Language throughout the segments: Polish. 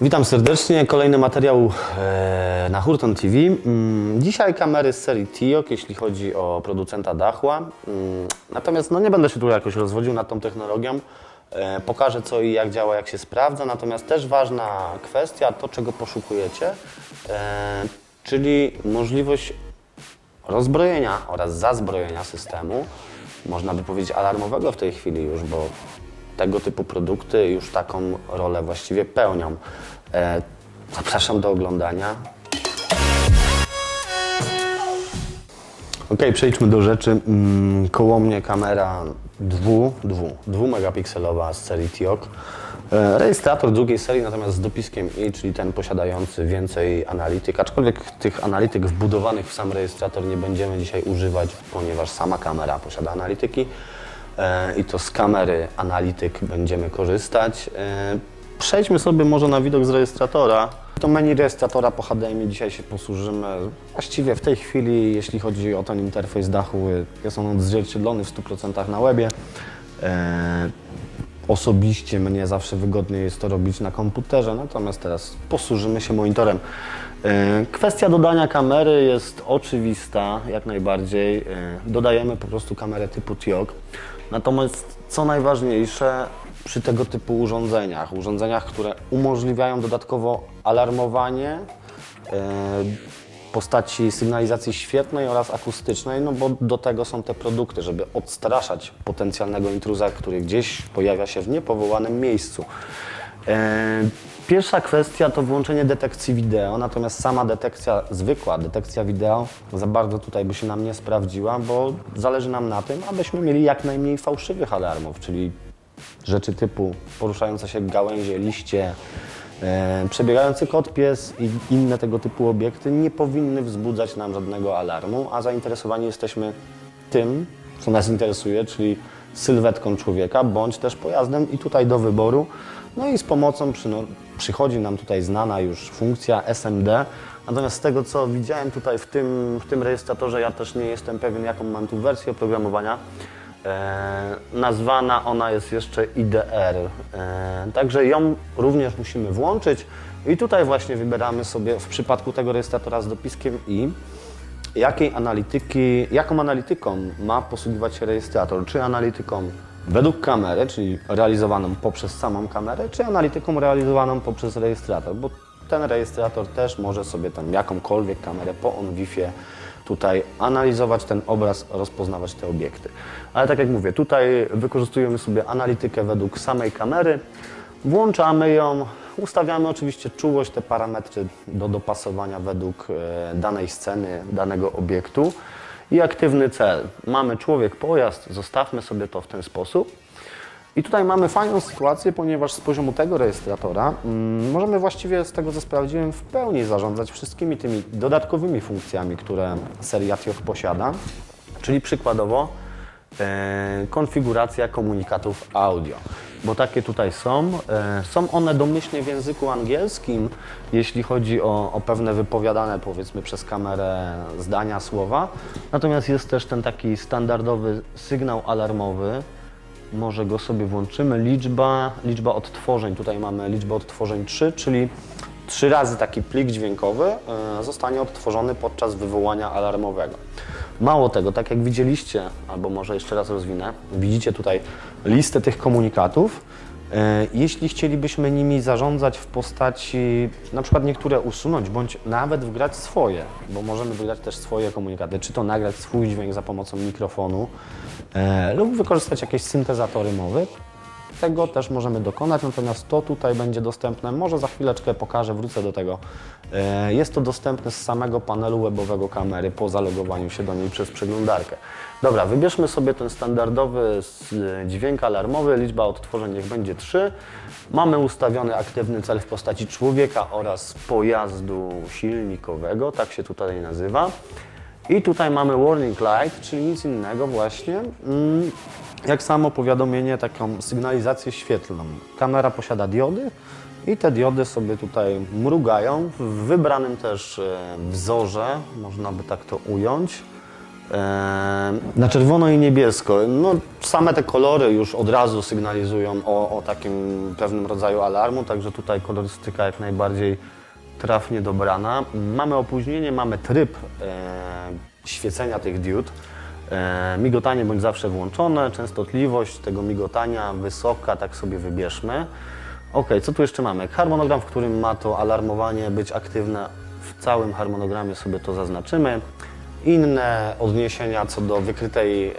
Witam serdecznie, kolejny materiał e, na Hurton TV. Mm, Dzisiaj kamery z serii TIOK, jeśli chodzi o producenta Dachła. Mm, Natomiast no, nie będę się tu jakoś rozwodził nad tą technologią. E, Pokażę co i jak działa, jak się sprawdza. Natomiast też ważna kwestia, to czego poszukujecie, e, czyli możliwość rozbrojenia oraz zazbrojenia systemu, można by powiedzieć alarmowego w tej chwili już, bo tego typu produkty już taką rolę właściwie pełnią. E, zapraszam do oglądania. Ok, przejdźmy do rzeczy. Mm, Koło mnie kamera 2, 2, 2 megapikselowa z serii TIOK. E, Rejestrator drugiej serii, natomiast z dopiskiem i, czyli ten posiadający więcej analityk, aczkolwiek tych analityk wbudowanych w sam rejestrator nie będziemy dzisiaj używać, ponieważ sama kamera posiada analityki i to z kamery analityk będziemy korzystać. E, Przejdźmy sobie może na widok z rejestratora. To menu rejestratora po HDMI dzisiaj się posłużymy. Właściwie w tej chwili, jeśli chodzi o ten interfejs dachu, jest on odzwierciedlony w 100% na webie. E, Osobiście mnie zawsze wygodniej jest to robić na komputerze, natomiast teraz posłużymy się monitorem. E, Kwestia dodania kamery jest oczywista, jak najbardziej. E, Dodajemy po prostu kamerę typu TIOK. Natomiast co najważniejsze, przy tego typu urządzeniach, urządzeniach, które umożliwiają dodatkowo alarmowanie e, postaci sygnalizacji świetnej oraz akustycznej, no bo do tego są te produkty, żeby odstraszać potencjalnego intruza, który gdzieś pojawia się w niepowołanym miejscu. Pierwsza kwestia to włączenie detekcji wideo, natomiast sama detekcja, zwykła detekcja wideo za bardzo tutaj by się nam nie sprawdziła, bo zależy nam na tym, abyśmy mieli jak najmniej fałszywych alarmów, czyli rzeczy typu poruszające się gałęzie, liście, e, przebiegający kot pies i inne tego typu obiekty nie powinny wzbudzać nam żadnego alarmu, a zainteresowani jesteśmy tym, co nas interesuje, czyli sylwetką człowieka, bądź też pojazdem i tutaj do wyboru. No i z pomocą przychodzi nam tutaj znana już funkcja SMD, natomiast z tego co widziałem tutaj w tym, w tym rejestratorze, ja też nie jestem pewien jaką mam tu wersję oprogramowania, E, nazwana ona jest jeszcze IDR. E, także ją również musimy włączyć i tutaj właśnie wybieramy sobie w przypadku tego rejestratora z dopiskiem i jakiej analityki, jaką analityką ma posługiwać się rejestrator. Czy analityką według kamery, czyli realizowaną poprzez samą kamerę, czy analityką realizowaną poprzez rejestrator, bo ten rejestrator też może sobie tam jakąkolwiek kamerę po on-wifie tutaj analizować ten obraz, rozpoznawać te obiekty. Ale tak jak mówię, tutaj wykorzystujemy sobie analitykę według samej kamery, włączamy ją, ustawiamy oczywiście czułość, te parametry do dopasowania według e, danej sceny, danego obiektu i aktywny cel. Mamy człowiek, pojazd, zostawmy sobie to w ten sposób. I tutaj mamy fajną sytuację, ponieważ z poziomu tego rejestratora mm, możemy właściwie z tego co sprawdziłem w pełni zarządzać wszystkimi tymi dodatkowymi funkcjami, które seria TIOH posiada. Czyli przykładowo e, konfiguracja komunikatów audio, bo takie tutaj są. E, są one domyślnie w języku angielskim, jeśli chodzi o, o pewne wypowiadane powiedzmy przez kamerę zdania, słowa. Natomiast jest też ten taki standardowy sygnał alarmowy, może go sobie włączymy. Liczba, liczba odtworzeń, tutaj mamy liczbę odtworzeń 3, czyli trzy razy taki plik dźwiękowy e, zostanie odtworzony podczas wywołania alarmowego. Mało tego, tak jak widzieliście, albo może jeszcze raz rozwinę, widzicie tutaj listę tych komunikatów. E, Jeśli chcielibyśmy nimi zarządzać w postaci, na przykład niektóre usunąć, bądź nawet wgrać swoje, bo możemy wygrać też swoje komunikaty, czy to nagrać swój dźwięk za pomocą mikrofonu, e, lub wykorzystać jakieś syntezatory mowy, tego też możemy dokonać, natomiast to tutaj będzie dostępne, może za chwileczkę pokażę, wrócę do tego. E, Jest to dostępne z samego panelu webowego kamery po zalogowaniu się do niej przez przeglądarkę. Dobra, wybierzmy sobie ten standardowy s- dźwięk alarmowy, liczba odtworzeń niech będzie 3. Mamy ustawiony aktywny cel w postaci człowieka oraz pojazdu silnikowego, tak się tutaj nazywa. I tutaj mamy warning light, czyli nic innego właśnie, mm, jak samo powiadomienie, taką sygnalizację świetlną. Kamera posiada diody i te diody sobie tutaj mrugają w wybranym też e, wzorze, można by tak to ująć. E, na czerwono i niebiesko. No, same te kolory już od razu sygnalizują o, o takim pewnym rodzaju alarmu, także tutaj kolorystyka jak najbardziej trafnie dobrana. Mamy opóźnienie, mamy tryb e, świecenia tych diod. E, migotanie bądź zawsze włączone, częstotliwość tego migotania wysoka, tak sobie wybierzmy. Ok, co tu jeszcze mamy? Harmonogram, w którym ma to alarmowanie być aktywne. W całym harmonogramie sobie to zaznaczymy. Inne odniesienia co do wykrytej, e,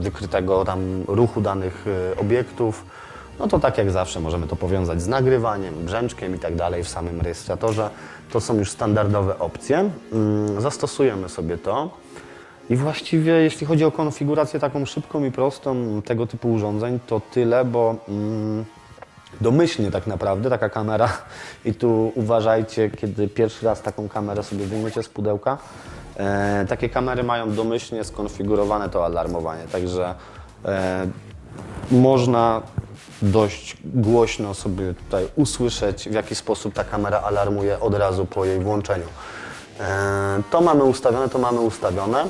wykrytego tam ruchu danych obiektów, no to tak jak zawsze możemy to powiązać z nagrywaniem, brzęczkiem i tak dalej w samym rejestratorze. To są już standardowe opcje. Mm, Zastosujemy sobie to. I właściwie jeśli chodzi o konfigurację taką szybką i prostą tego typu urządzeń, to tyle, bo mm, domyślnie tak naprawdę taka kamera i tu uważajcie, kiedy pierwszy raz taką kamerę sobie wyjmiecie z pudełka, e, takie kamery mają domyślnie skonfigurowane to alarmowanie, także e, można dość głośno sobie tutaj usłyszeć, w jaki sposób ta kamera alarmuje od razu po jej włączeniu. E, To mamy ustawione, to mamy ustawione.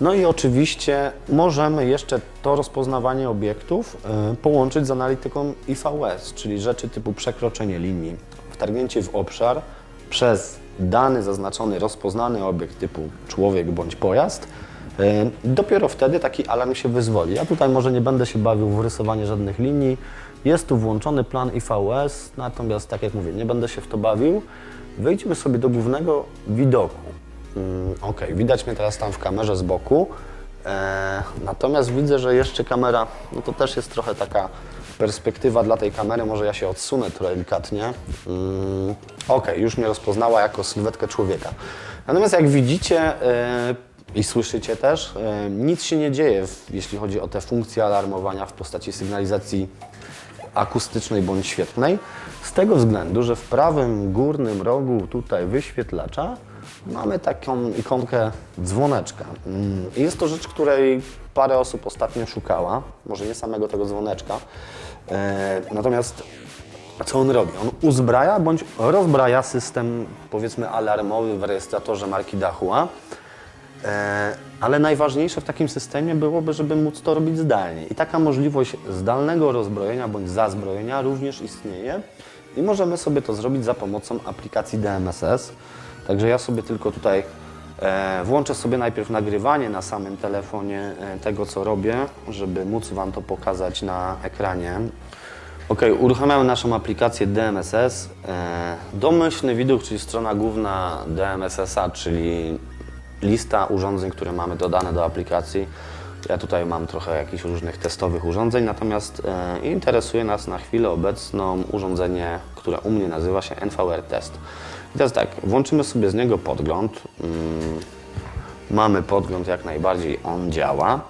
No i oczywiście możemy jeszcze to rozpoznawanie obiektów e, połączyć z analityką IVS, czyli rzeczy typu przekroczenie linii, wtargnięcie w obszar przez dany zaznaczony, rozpoznany obiekt typu człowiek bądź pojazd. E, Dopiero wtedy taki alarm się wyzwoli. Ja tutaj może nie będę się bawił w rysowanie żadnych linii. Jest tu włączony plan IVS, natomiast tak jak mówię, nie będę się w to bawił. Wejdźmy sobie do głównego widoku. Mm, ok, widać mnie teraz tam w kamerze z boku. E, natomiast widzę, że jeszcze kamera, no to też jest trochę taka perspektywa dla tej kamery, może ja się odsunę trochę delikatnie. Mm, ok, już mnie rozpoznała jako sylwetkę człowieka. Natomiast jak widzicie e, i słyszycie też, e, nic się nie dzieje, jeśli chodzi o te funkcje alarmowania w postaci sygnalizacji akustycznej bądź świetlnej, z tego względu, że w prawym górnym rogu tutaj wyświetlacza mamy taką ikonkę dzwoneczka. Mm, Jest to rzecz, której parę osób ostatnio szukała, może nie samego tego dzwoneczka, e, natomiast co on robi? On uzbraja bądź rozbraja system, powiedzmy, alarmowy w rejestratorze marki Dahua, E, Ale najważniejsze w takim systemie byłoby, żeby móc to robić zdalnie. I taka możliwość zdalnego rozbrojenia bądź zazbrojenia również istnieje. I możemy sobie to zrobić za pomocą aplikacji DMSS. Także ja sobie tylko tutaj e, włączę sobie najpierw nagrywanie na samym telefonie e, tego, co robię, żeby móc Wam to pokazać na ekranie. Ok, uruchamiamy naszą aplikację DMSS. E, Domyślny widok, czyli strona główna DMSS-a, czyli lista urządzeń, które mamy dodane do aplikacji. Ja tutaj mam trochę jakichś różnych testowych urządzeń, natomiast e, interesuje nas na chwilę obecną urządzenie, które u mnie nazywa się NVR Test. I teraz tak, włączymy sobie z niego podgląd. Mm, mamy podgląd jak najbardziej, on działa.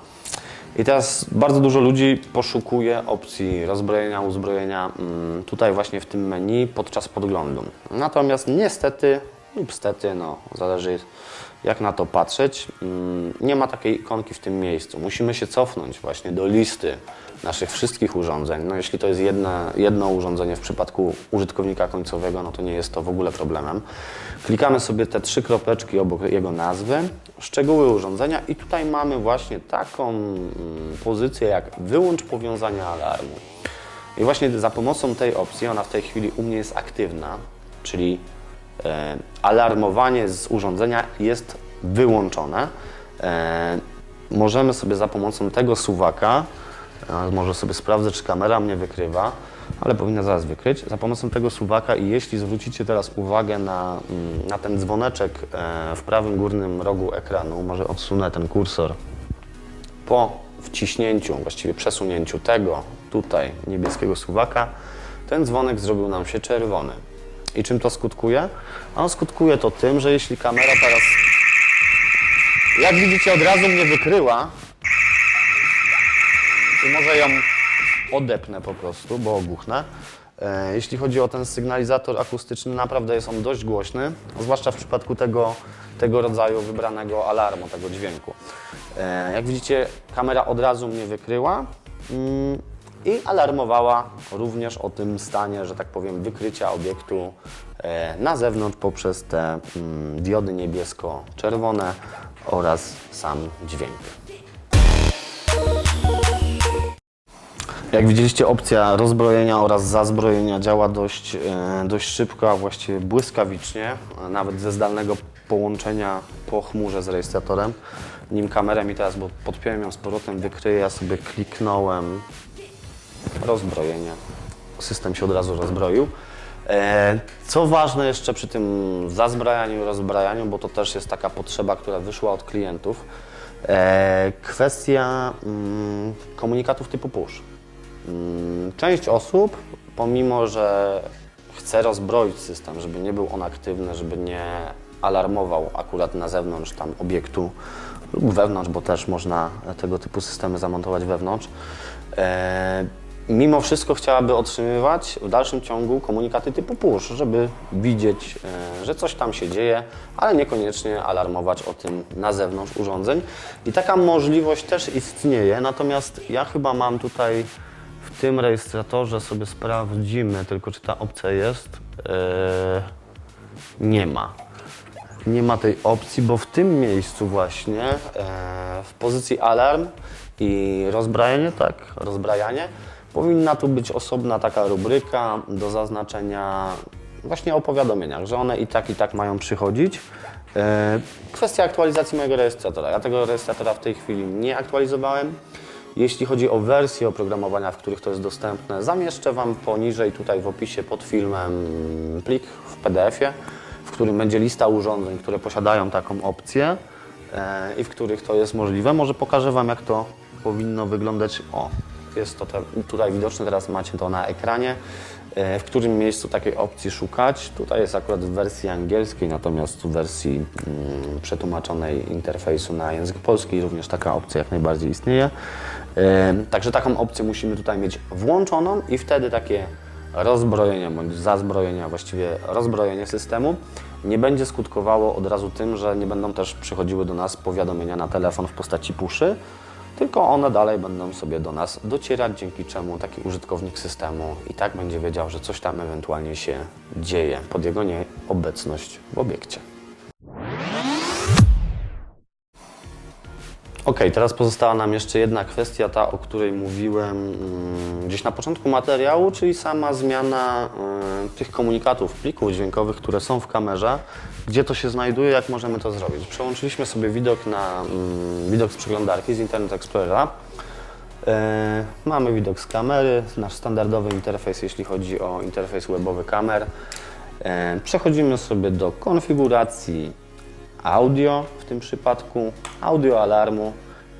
I teraz bardzo dużo ludzi poszukuje opcji rozbrojenia, uzbrojenia mm, tutaj właśnie w tym menu podczas podglądu. Natomiast niestety lub stety, no zależy jak na to patrzeć, mm, nie ma takiej ikonki w tym miejscu. Musimy się cofnąć właśnie do listy naszych wszystkich urządzeń. No jeśli to jest jedno, urządzenie w przypadku użytkownika końcowego, no to nie jest to w ogóle problemem. Klikamy sobie te trzy kropeczki obok jego nazwy, szczegóły urządzenia i tutaj mamy właśnie taką mm, pozycję jak wyłącz powiązania alarmu. I właśnie za pomocą tej opcji, ona w tej chwili u mnie jest aktywna, czyli alarmowanie z urządzenia jest wyłączone. E, możemy sobie za pomocą tego suwaka, może sobie sprawdzę, czy kamera mnie wykrywa, ale powinna zaraz wykryć. Za pomocą tego suwaka i jeśli zwrócicie teraz uwagę na, mm, na ten dzwoneczek e, w prawym górnym rogu ekranu, może odsunę ten kursor, po wciśnięciu, właściwie przesunięciu tego tutaj niebieskiego suwaka, ten dzwonek zrobił nam się czerwony. I czym to skutkuje? A on skutkuje to tym, że jeśli kamera teraz, jak widzicie, od razu mnie wykryła, i może ją odepnę po prostu, bo ogłuchnę. E, Jeśli chodzi o ten sygnalizator akustyczny, naprawdę jest on dość głośny, zwłaszcza w przypadku tego, tego rodzaju wybranego alarmu, tego dźwięku. E, Jak widzicie, kamera od razu mnie wykryła mm, i alarmowała również o tym stanie, że tak powiem, wykrycia obiektu e, na zewnątrz poprzez te mm, diody niebiesko-czerwone oraz sam dźwięk. Jak widzieliście, opcja rozbrojenia oraz zazbrojenia działa dość, e, dość szybko, a właściwie błyskawicznie, nawet ze zdalnego połączenia po chmurze z rejestratorem. Nim kamerę mi teraz, bo podpiąłem ją z powrotem, wykryję, ja sobie kliknąłem rozbrojenie. System się od razu rozbroił. E, Co ważne jeszcze przy tym zazbrajaniu rozbrajaniu, bo to też jest taka potrzeba, która wyszła od klientów, e, kwestia mm, komunikatów typu push. Mm, Część osób, pomimo że chce rozbroić system, żeby nie był on aktywny, żeby nie alarmował akurat na zewnątrz tam obiektu lub wewnątrz, bo też można tego typu systemy zamontować wewnątrz, e, mimo wszystko chciałaby otrzymywać w dalszym ciągu komunikaty typu push, żeby widzieć, e, że coś tam się dzieje, ale niekoniecznie alarmować o tym na zewnątrz urządzeń. I taka możliwość też istnieje, natomiast ja chyba mam tutaj w tym rejestratorze sobie sprawdzimy, tylko czy ta opcja jest. E, nie ma. Nie ma tej opcji, bo w tym miejscu właśnie e, w pozycji alarm i rozbrajanie, tak, rozbrajanie, powinna tu być osobna taka rubryka do zaznaczenia właśnie o powiadomieniach, że one i tak, i tak mają przychodzić. E, kwestia aktualizacji mojego rejestratora. Ja tego rejestratora w tej chwili nie aktualizowałem. Jeśli chodzi o wersje oprogramowania, w których to jest dostępne, zamieszczę Wam poniżej tutaj w opisie pod filmem plik w PDF-ie, w którym będzie lista urządzeń, które posiadają taką opcję e, i w których to jest możliwe. Może pokażę Wam, jak to powinno wyglądać. O, jest to te, tutaj widoczne, teraz macie to na ekranie, e, w którym miejscu takiej opcji szukać. Tutaj jest akurat w wersji angielskiej, natomiast w wersji mm, przetłumaczonej interfejsu na język polski również taka opcja jak najbardziej istnieje. E, Także taką opcję musimy tutaj mieć włączoną i wtedy takie rozbrojenie bądź zazbrojenie, a właściwie rozbrojenie systemu nie będzie skutkowało od razu tym, że nie będą też przychodziły do nas powiadomienia na telefon w postaci puszy, tylko one dalej będą sobie do nas docierać, dzięki czemu taki użytkownik systemu i tak będzie wiedział, że coś tam ewentualnie się dzieje pod jego nieobecność w obiekcie. Ok, teraz pozostała nam jeszcze jedna kwestia, ta o której mówiłem mm, gdzieś na początku materiału, czyli sama zmiana y, tych komunikatów, plików dźwiękowych, które są w kamerze. Gdzie to się znajduje, jak możemy to zrobić? Przełączyliśmy sobie widok na mm, widok z przeglądarki z Internet Explorera. E, Mamy widok z kamery, nasz standardowy interfejs, jeśli chodzi o interfejs webowy kamer. E, Przechodzimy sobie do konfiguracji audio w tym przypadku, audio alarmu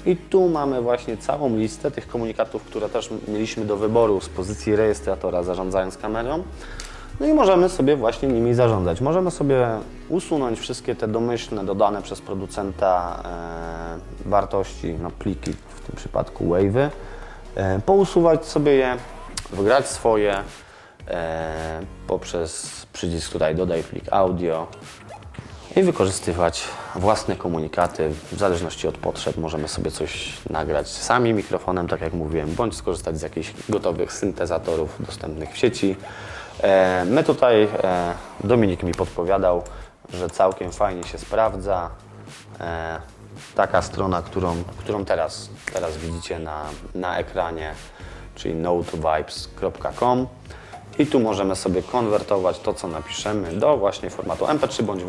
i tu mamy właśnie całą listę tych komunikatów, które też mieliśmy do wyboru z pozycji rejestratora zarządzając kamerą. No i możemy sobie właśnie nimi zarządzać. Możemy sobie usunąć wszystkie te domyślne, dodane przez producenta e, wartości, no pliki, w tym przypadku wave'y, e, pousuwać sobie je, wygrać swoje e, poprzez przycisk tutaj dodaj plik audio, i wykorzystywać własne komunikaty. W zależności od potrzeb możemy sobie coś nagrać sami mikrofonem, tak jak mówiłem, bądź skorzystać z jakichś gotowych syntezatorów dostępnych w sieci. E, My tutaj, e, Dominik mi podpowiadał, że całkiem fajnie się sprawdza. E, Taka strona, którą, którą teraz, teraz widzicie na, na ekranie, czyli notevibes.com. I tu możemy sobie konwertować to, co napiszemy do właśnie formatu MP3 bądź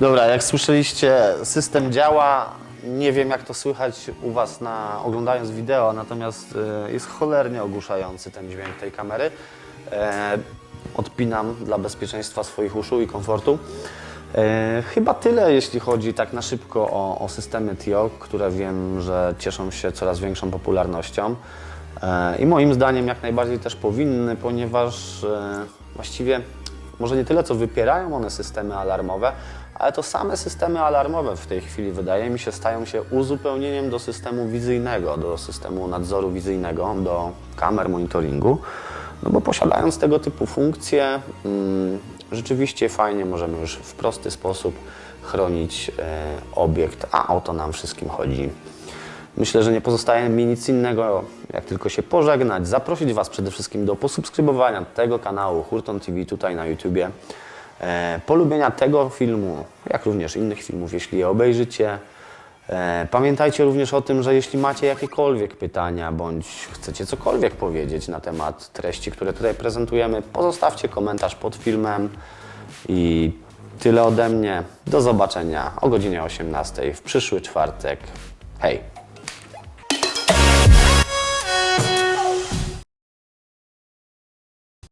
Dobra, jak słyszeliście, system działa. Nie wiem, jak to słychać u Was na, oglądając wideo, natomiast e, jest cholernie ogłuszający ten dźwięk tej kamery. E, odpinam dla bezpieczeństwa swoich uszu i komfortu. E, chyba tyle, jeśli chodzi tak na szybko o, o systemy TIOC, które wiem, że cieszą się coraz większą popularnością. E, I moim zdaniem jak najbardziej też powinny, ponieważ e, właściwie może nie tyle co wypierają one systemy alarmowe, ale to same systemy alarmowe w tej chwili wydaje mi się stają się uzupełnieniem do systemu wizyjnego, do systemu nadzoru wizyjnego, do kamer monitoringu. No bo posiadając tego typu funkcje, mm, rzeczywiście fajnie możemy już w prosty sposób chronić e, obiekt, a o to nam wszystkim chodzi. Myślę, że nie pozostaje mi nic innego, jak tylko się pożegnać, zaprosić Was przede wszystkim do posubskrybowania tego kanału Hurton TV tutaj na YouTubie. e, polubienia tego filmu, jak również innych filmów, jeśli je obejrzycie. E, Pamiętajcie również o tym, że jeśli macie jakiekolwiek pytania bądź chcecie cokolwiek powiedzieć na temat treści, które tutaj prezentujemy, pozostawcie komentarz pod filmem i tyle ode mnie. Do zobaczenia o godzinie 18 w przyszły czwartek. Hej!